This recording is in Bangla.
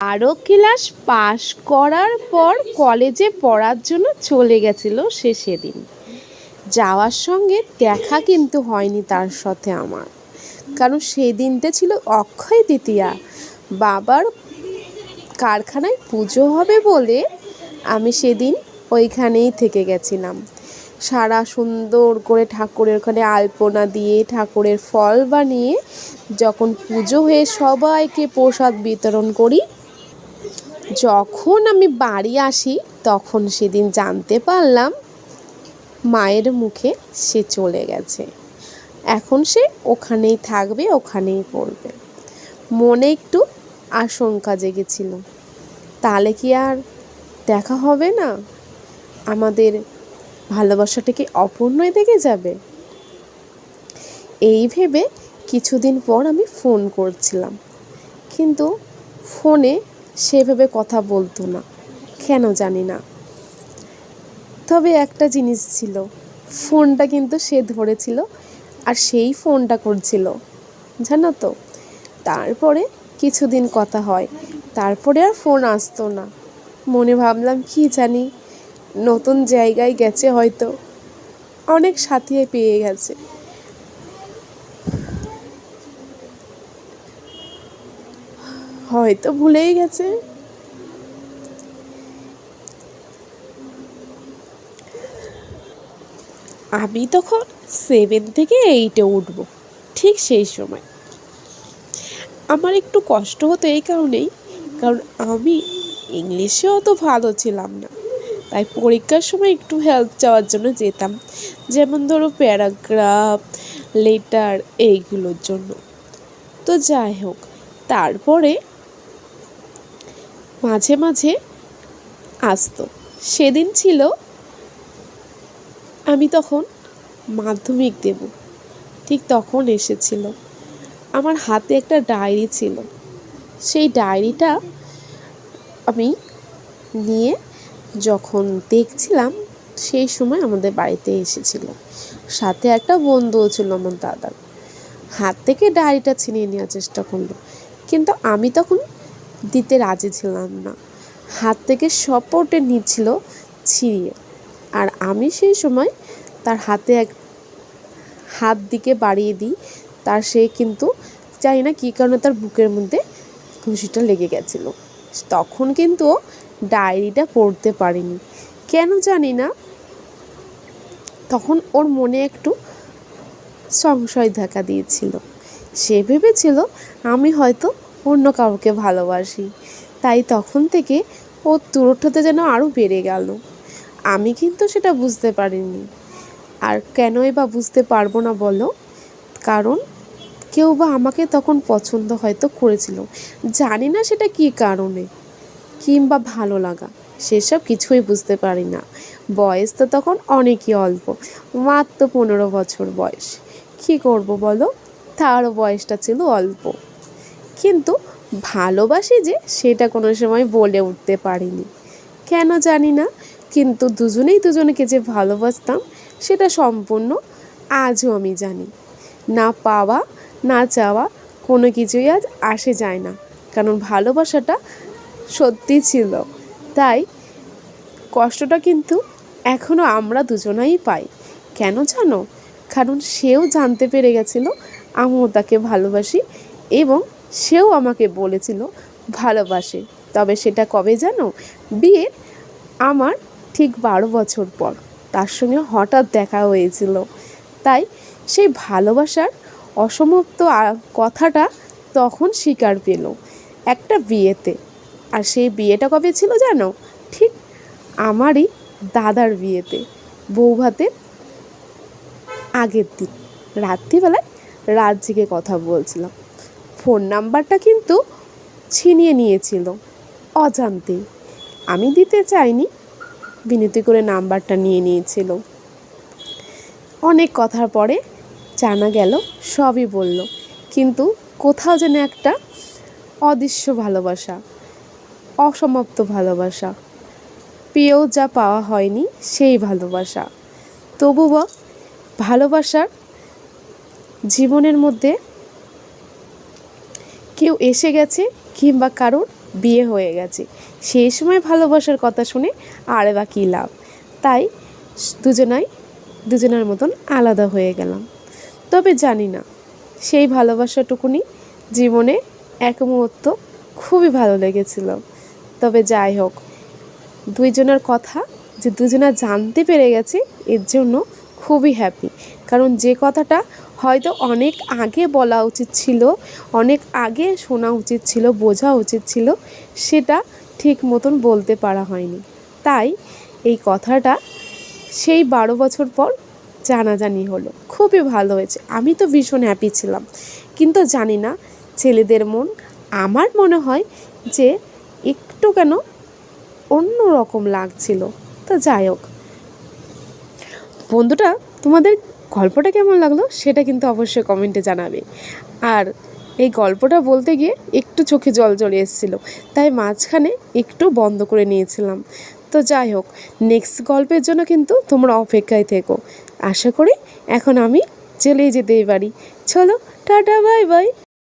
বারো ক্লাস পাশ করার পর কলেজে পড়ার জন্য চলে গেছিল সে সেদিন। যাওয়ার সঙ্গে দেখা কিন্তু হয়নি তার সাথে আমার। কারণ সেই ছিল অক্ষয় তৃতীয়া। বাবার কারখানায় পুজো হবে বলে আমি সেদিন ওইখানেই থেকে গেছিলাম। সারা সুন্দর করে ঠাকুরের ওখানে আলপনা দিয়ে ঠাকুরের ফল বানিয়ে যখন পুজো হয়ে সবাইকে প্রসাদ বিতরণ করি যখন আমি বাড়ি আসি, তখন সেদিন জানতে পারলাম মায়ের মুখে সে চলে গেছে। এখন সে ওখানেই থাকবে, ওখানেই পড়বে। মনে একটু আশঙ্কা জেগেছিল। তাহলে কি আর দেখা হবে না? আমাদের ভালোবাসাটা কি অপূর্ণই থেকে যাবে। এই ভেবে কিছুদিন পর আমি ফোন করছিলাম। কিন্তু ফোনে সেভাবে কথা বলতো না, কেন জানি না। তবে একটা জিনিস ছিল, ফোনটা কিন্তু সে ধরেছিল আর সেই ফোনটা করছিল, জানো তো। তারপরে কিছুদিন কথা হয়, তারপরে আর ফোন আসতো না। মনে ভাবলাম, কি জানি, নতুন জায়গায় গেছে হয়তো। অনেক সাথী পেয়ে গেছে। হয়তো ভুলেই গেছে। আমি তখন সেভেন থেকে এইটে উঠব, ঠিক সেই সময়। আমার একটু কষ্ট হতো এই কারণেই, কারণ আমি ইংলিশে অত ভালো ছিলাম না। তাই পরীক্ষার সময় একটু হেল্প চাওয়ার জন্য যেতাম, যেমন ধরো প্যারাগ্রাফ লেটার এইগুলোর জন্য। তো যাই হোক, তারপরে মাঝে মাঝে আসতো। সেদিন ছিল, আমি তখন মাধ্যমিক দেব। ঠিক তখন এসেছিল। আমার হাতে একটা ডায়েরি ছিল। সেই ডায়েরিটা আমি নিয়ে যখন দেখছিলাম, সেই সময় আমাদের বাড়িতে এসেছিল। সাথে একটা বন্ধুও ছিল আমার দাদার। হাত থেকে ডায়েরিটা ছিনিয়ে নেওয়ার চেষ্টা করল। কিন্তু আমি তখন দিতে রাজি ছিলাম না। হাত থেকে সপোর্টে নিচ্ছিল ছিঁড়িয়ে। আর আমি সেই সময় তার হাতে এক হাত দিকে বাড়িয়ে দিই, তার সে কিন্তু জানি না কী কারণে তার বুকের মধ্যে ঘুষিটা লেগে গেছিল। তখন কিন্তু ডায়েরিটা পড়তে পারিনি। কেন জানি না, তখন ওর মনে একটু সংশয় দেখা দিয়েছিল। সে ভেবেছিল, আমি হয়তো অন্য কাউকে ভালোবাসি। তাই তখন থেকে ওর দূরত্বটা যেন আরও বেড়ে গেল। আমি কিন্তু সেটা বুঝতে পারিনি। আর কেনই বা বুঝতে পারব না বলো? কারণ কেউ বা আমাকে তখন পছন্দ হয়তো করেছিল। জানি না সেটা কী কারণে। কিংবা ভালো লাগা। সেসব কিছুই বুঝতে পারি না। বয়স তো তখন অনেকই অল্প। মাত্র পনেরো বছর বয়স। কী করব বলো? তারও বয়সটা ছিল অল্প। কিন্তু ভালোবাসি যে সেটা কোনো সময় বলে উঠতে পারিনি। কেন জানি না, কিন্তু দুজনেই দুজনকে যে ভালোবাসতাম সেটা সম্পূর্ণ আজও আমি জানি। না পাওয়া, না চাওয়া কোনো কিছুই আজ আসে যায় না, কারণ ভালোবাসাটা সত্যি ছিল। তাই কষ্টটা কিন্তু এখনও আমরা দুজনাই পাই। কেন জানো? কারণ সেও জানতে পেরে গেছিল, আমিও তাকে ভালোবাসি এবং সেও আমাকে বলেছিল ভালোবাসে। তবে সেটা কবে জানো? বিয়ের আমার ঠিক বারো বছর পর। তার সঙ্গে হঠাৎ দেখা হয়েছিল। তাই সেই ভালোবাসার অসমাপ্ত কথাটা তখন স্বীকার পেল একটা বিয়েতে। আর সেই বিয়েটা কবে ছিল জানো? ঠিক আমারই দাদার বিয়েতে বৌভাতের আগের দিন। রাত্রিবেলায় রাত কথা বলছিলাম। ফোন নাম্বারটা কিন্তু ছিনিয়ে নিয়েছিল, অজান্তেই। আমি দিতে চাইনি, বিনতি করে নাম্বারটা নিয়ে নিয়েছিল। অনেক কথার পরে জানা গেল, সবই বলল, কিন্তু কোথাও যেন একটা অদৃশ্য ভালোবাসা, অসমাপ্ত ভালোবাসা। পেয়েও যা পাওয়া হয়নি, সেই ভালোবাসা। তবুও ভালোবাসার জীবনের মধ্যে কেউ এসে গেছে কিংবা কারোর বিয়ে হয়ে গেছে। সেই সময় ভালোবাসার কথা শুনে আর বা কী লাভ? তাই দুজনাই, দুজনের মতন আলাদা হয়ে গেলাম। তবে জানি না, সেই ভালোবাসাটুকুনি জীবনে এক মুহূর্ত খুবই ভালো লেগেছিল। তবে যাই হোক, দুইজনের কথা যে দুজনা জানতে পেরে গেছে, এর জন্য খুবই হ্যাপি কারণ যে কথাটা হয়তো অনেক আগে বলা উচিত ছিল, অনেক আগে শোনা উচিত ছিল, বোঝা উচিত ছিল, সেটা ঠিক মতন বলতে পারা হয়নি। তাই এই কথাটা সেই বারো বছর পর জানাজানি হলো। খুবই ভালো হয়েছে। আমি তো ভীষণ হ্যাপি ছিলাম। কিন্তু জানি না, ছেলেদের মন, আমার মনে হয় যে একটু কেন অন্য রকম লাগছিল। তো যাই হোক। বন্ধুটা তোমাদের গল্পটা কেমন লাগল সেটা কিন্তু অবশ্যই কমেন্টে জানাবে। আর এই গল্পটা বলতে গিয়ে একটু চোখে জল চলে এসেছিল, তাই মাঝখানে একটু বন্ধ করে নিয়েছিলাম। তো যাই হোক নেক্সট গল্পের জন্য কিন্তু তোমরা অপেক্ষায় থেকো। আশা করি এখন আমি চলেই যেতেই পারি। চলো, টাটা, বাই বাই।